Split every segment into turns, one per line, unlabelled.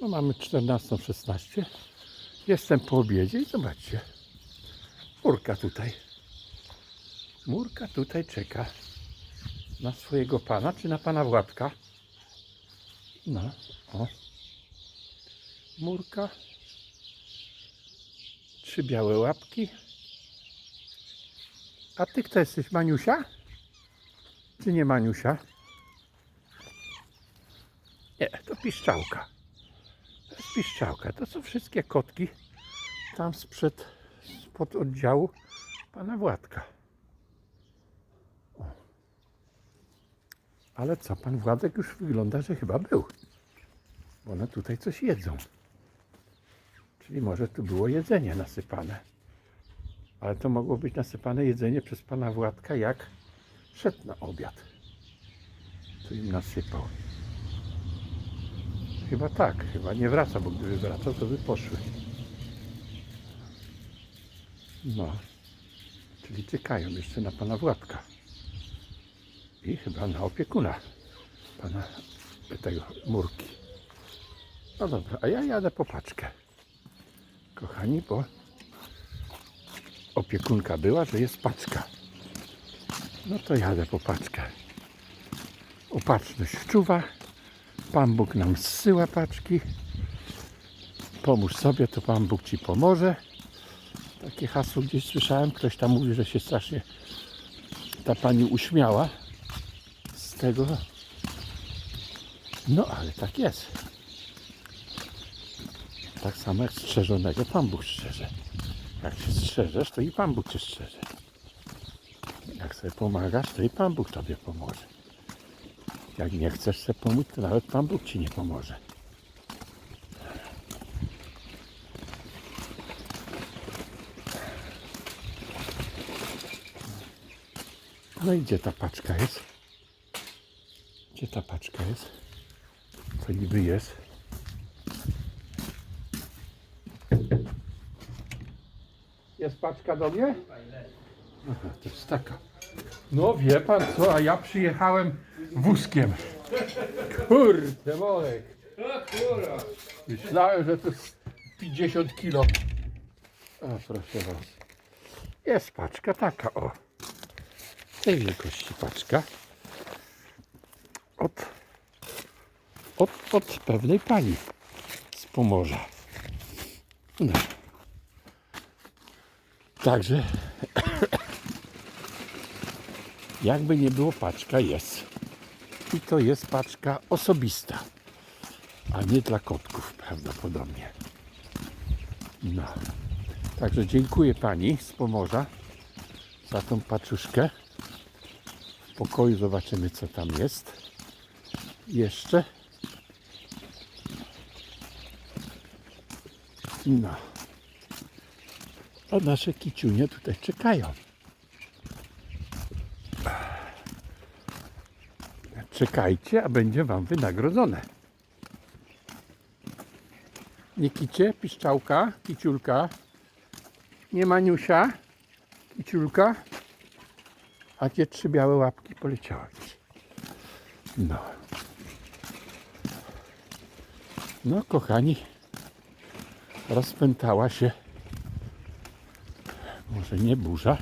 No mamy 14.16. Jestem po obiedzie i zobaczcie. Murka tutaj. Murka tutaj czeka na swojego pana, czy na pana Władka. No, o. Murka. Trzy białe łapki. A ty kto jesteś, Maniusia? Czy nie Maniusia? Nie, to piszczałka. To piszczałka. To są wszystkie kotki tam sprzed, spod oddziału pana Władka. O. Ale co, pan Władek już wygląda, że chyba był. Bo one tutaj coś jedzą. Czyli może tu było jedzenie nasypane. Ale to mogło być nasypane jedzenie przez pana Władka, jak szedł na obiad. Tu im nasypał. Chyba tak, chyba nie wraca, bo gdyby wracał, to by poszły. No, czyli czekają jeszcze na pana Władka. I chyba na opiekuna pana tego murki. No dobra, a ja jadę po paczkę. Kochani, bo opiekunka była, że jest paczka. No to jadę po paczkę. Opatrzność wczuwa. Pan Bóg nam zsyła paczki. Pomóż sobie, to Pan Bóg Ci pomoże. Takie hasło gdzieś słyszałem. Ktoś tam mówi, że się strasznie ta pani uśmiała z tego. No ale tak jest. Tak samo jak strzeżonego Pan Bóg strzeże. Jak się strzeżesz, to i Pan Bóg Cię strzeże. Jak sobie pomagasz, to i Pan Bóg Tobie pomoże. Jak nie chcesz sobie pomóc, to nawet Pan Bóg Ci nie pomoże. No i gdzie ta paczka jest? Gdzie ta paczka jest? Co niby jest? Jest paczka do mnie? Aha, to jest taka. No wie pan co, a ja przyjechałem wózkiem. Kurde, Molek. Myślałem, że to jest 50 kilo. O, proszę was. Jest paczka taka, o. Tej wielkości paczka. Od, od, od pewnej pani z Pomorza. No. Także jakby nie było paczka jest. I to jest paczka osobista, a nie dla kotków prawdopodobnie. No. Także dziękuję pani z Pomorza za tą paczuszkę. W pokoju zobaczymy co tam jest. Jeszcze. No. A nasze kiciunie tutaj czekają. Czekajcie, a będzie wam wynagrodzone. Nie kicie, piszczałka, kiciulka. Nie maniusia, kiciulka. A tie trzy białe łapki poleciały. No. No, kochani, rozpętała się może nie burza,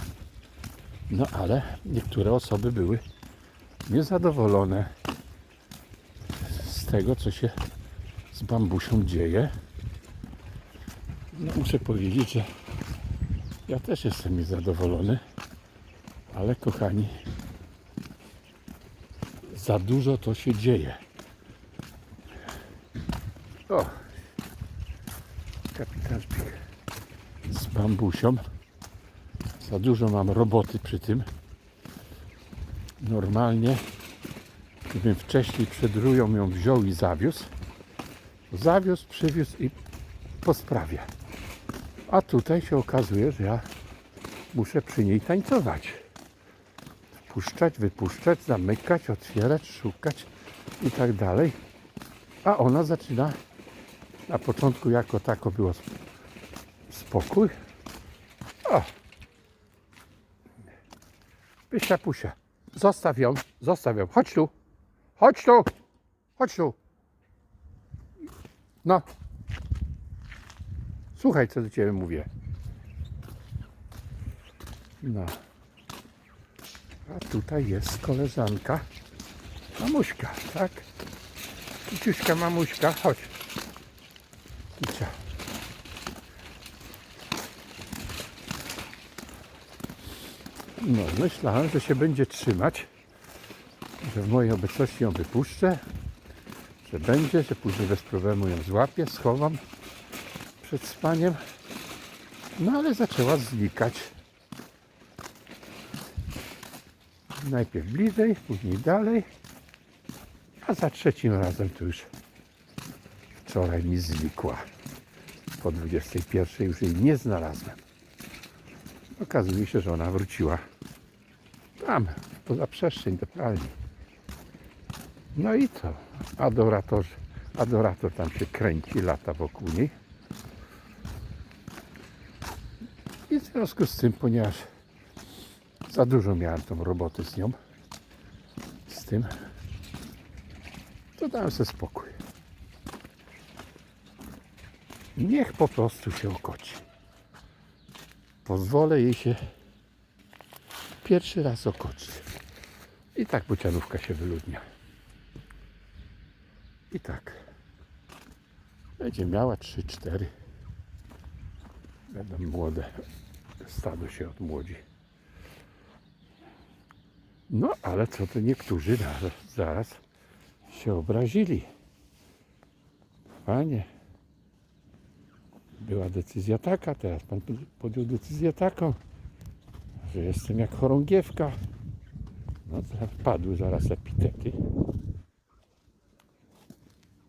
no ale niektóre osoby były niezadowolone z tego, co się z bambusią dzieje. No, muszę powiedzieć, że ja też jestem niezadowolony, ale kochani, za dużo to się dzieje. O, kapitan z bambusią. Za dużo mam roboty przy tym. Normalnie, gdybym wcześniej przed rują ją wziął i zawiózł, zawiózł, przywiózł i po sprawie. A tutaj się okazuje, że ja muszę przy niej tańcować. Wpuszczać, wypuszczać, zamykać, otwierać, szukać i tak dalej. A ona zaczyna, na początku jako tako było sp- spokój. O, Pysia pusia. Zostaw ją, zostaw ją. Chodź tu. Chodź tu. Chodź tu. No. Słuchaj, co do ciebie mówię. No. A tutaj jest koleżanka. Mamuśka, tak? Kiciuśka, mamuśka, chodź. No, myślałem, że się będzie trzymać, że w mojej obecności ją wypuszczę, że będzie, że później bez problemu ją złapię, schowam przed spaniem. No ale zaczęła znikać. Najpierw bliżej, później dalej, a za trzecim razem to już wczoraj mi znikła. Po 21 już jej nie znalazłem. Okazuje się, że ona wróciła tam, poza przestrzeń do pralni. No i co? Adorator, adorator tam się kręci, lata wokół niej. I w związku z tym, ponieważ za dużo miałem tą roboty z nią, z tym, to dałem sobie spokój. Niech po prostu się okoci. Pozwolę jej się pierwszy raz okoczyć. I tak bocianówka się wyludnia. I tak. Będzie miała 3-4. Będą młode. Stado się odmłodzi. No, ale co to niektórzy zaraz, zaraz się obrazili. Panie, była decyzja taka, teraz pan podjął decyzję taką, że jestem jak chorągiewka. No, padły zaraz epitety.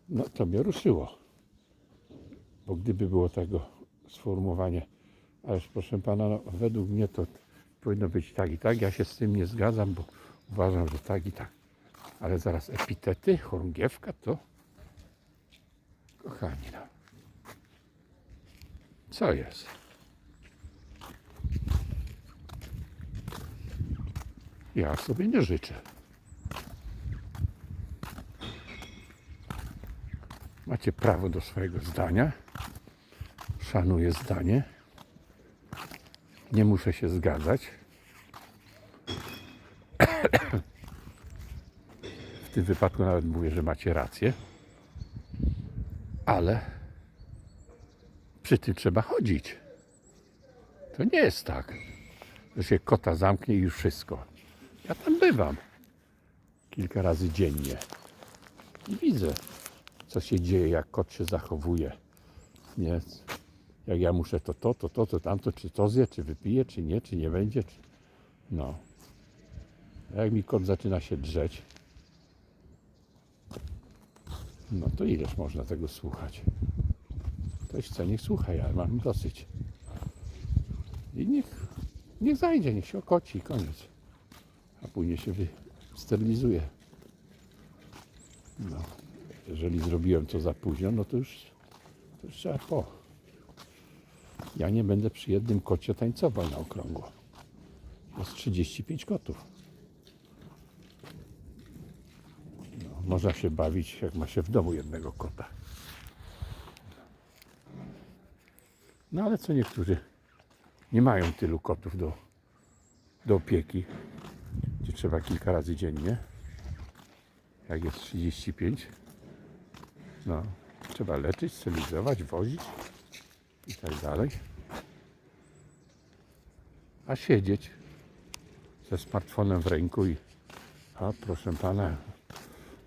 No, to mnie ruszyło. Bo gdyby było tego sformułowanie, ależ proszę pana, no, według mnie to powinno być tak i tak, ja się z tym nie zgadzam, bo uważam, że tak i tak. Ale zaraz epitety, chorągiewka to, kochani, no. Co jest? Ja sobie nie życzę. Macie prawo do swojego zdania. Szanuję zdanie. Nie muszę się zgadzać. W tym wypadku nawet mówię, że macie rację. Ale przy tym trzeba chodzić. To nie jest tak, że się kota zamknie i już wszystko. Ja tam bywam kilka razy dziennie i widzę, co się dzieje, jak kot się zachowuje. Nie? Jak ja muszę to, to, to, to, to, tamto, czy to zje, czy wypije, czy nie, czy nie będzie. Czy... No. Jak mi kot zaczyna się drzeć, no to ileż można tego słuchać? Ktoś chce, niech słucha, ja mam dosyć. I niech, niech zajdzie, niech się okoci i koniec. A później się sterylizuje. No, jeżeli zrobiłem to za późno, no to już, to już trzeba po. Ja nie będę przy jednym kocie tańcował na okrągło. Jest 35 kotów. No, można się bawić, jak ma się w domu jednego kota. No ale co niektórzy nie mają tylu kotów do, do opieki, gdzie trzeba kilka razy dziennie. Jak jest 35, no, trzeba leczyć, stylizować, wozić i tak dalej. A siedzieć ze smartfonem w ręku i a proszę pana,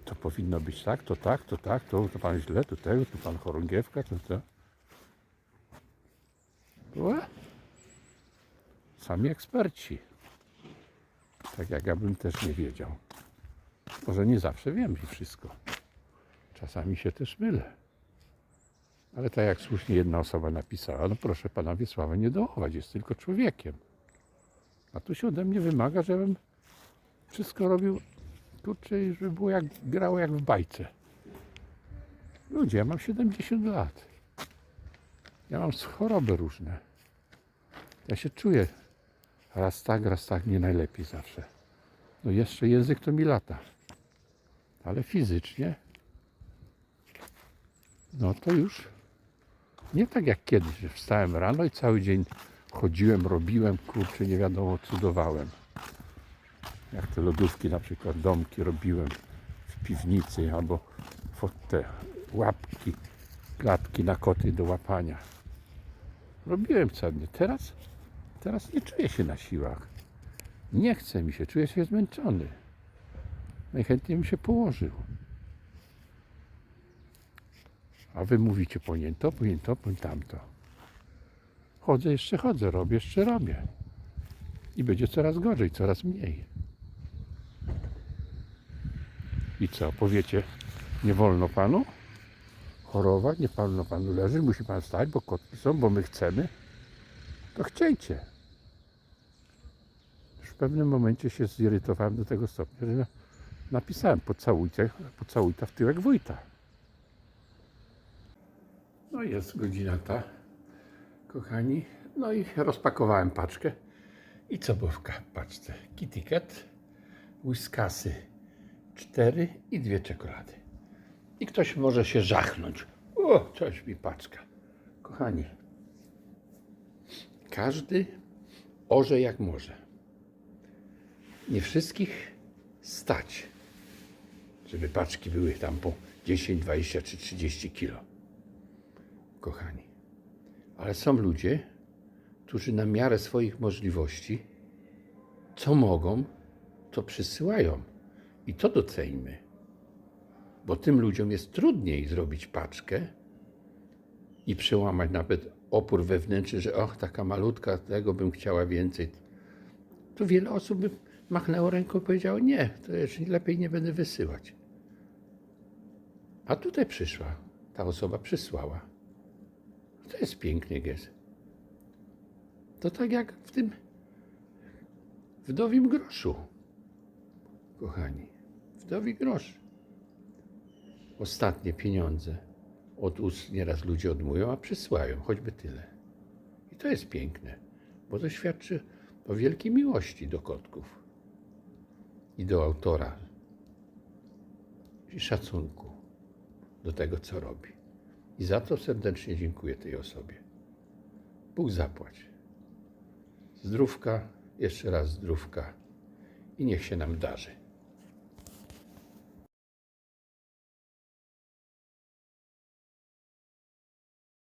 to powinno być tak, to tak, to tak, to, to pan źle, to tego, to pan chorągiewka, to. Ue? Sami eksperci. Tak jak ja bym też nie wiedział. Może nie zawsze wiem i wszystko. Czasami się też mylę. Ale tak jak słusznie jedna osoba napisała, no proszę pana Wiesława nie dołować, jest tylko człowiekiem. A tu się ode mnie wymaga, żebym wszystko robił kurczę, żeby było jak, grało jak w bajce. Ludzie, ja mam 70 lat. Ja mam choroby różne. Ja się czuję raz tak, raz tak, nie najlepiej zawsze. No jeszcze język to mi lata. Ale fizycznie no to już nie tak jak kiedyś, wstałem rano i cały dzień chodziłem, robiłem, kurczę, nie wiadomo, cudowałem. Jak te lodówki, na przykład domki robiłem w piwnicy albo te łapki, klatki na koty do łapania. Robiłem dzień. Teraz, teraz nie czuję się na siłach. Nie chce mi się, czuję się zmęczony. Najchętniej bym się położył. A wy mówicie powinien to, powinien to, powinien tamto. Chodzę, jeszcze chodzę, robię, jeszcze robię. I będzie coraz gorzej, coraz mniej. I co, powiecie, nie wolno panu chorować, nie wolno panu leżeć, musi pan stać, bo kotki są, bo my chcemy. To chciejcie. W pewnym momencie się zirytowałem do tego stopnia, że na- napisałem pocałujcie, pocałujta w tyłek wójta. No jest godzina ta, kochani. No i rozpakowałem paczkę. I co było w paczce? Kitty Whiskasy 4 i dwie czekolady. I ktoś może się żachnąć. O, coś mi paczka. Kochani, każdy orze jak może. Nie wszystkich stać, żeby paczki były tam po 10, 20 czy 30 kilo kochani. Ale są ludzie, którzy na miarę swoich możliwości, co mogą, to przysyłają. I to doceńmy. Bo tym ludziom jest trudniej zrobić paczkę i przełamać nawet opór wewnętrzny, że och, taka malutka, tego bym chciała więcej. To wiele osób by machnęło ręką i powiedziało, nie, to już lepiej nie będę wysyłać. A tutaj przyszła, ta osoba przysłała. To jest piękny gest. To tak jak w tym wdowim groszu. Kochani, wdowi grosz. Ostatnie pieniądze od ust nieraz ludzie odmówią, a przysłają, choćby tyle. I to jest piękne, bo to świadczy o wielkiej miłości do kotków i do autora i szacunku do tego, co robi. I za to serdecznie dziękuję tej osobie. Bóg zapłać. Zdrówka, jeszcze raz zdrówka i niech się nam darzy.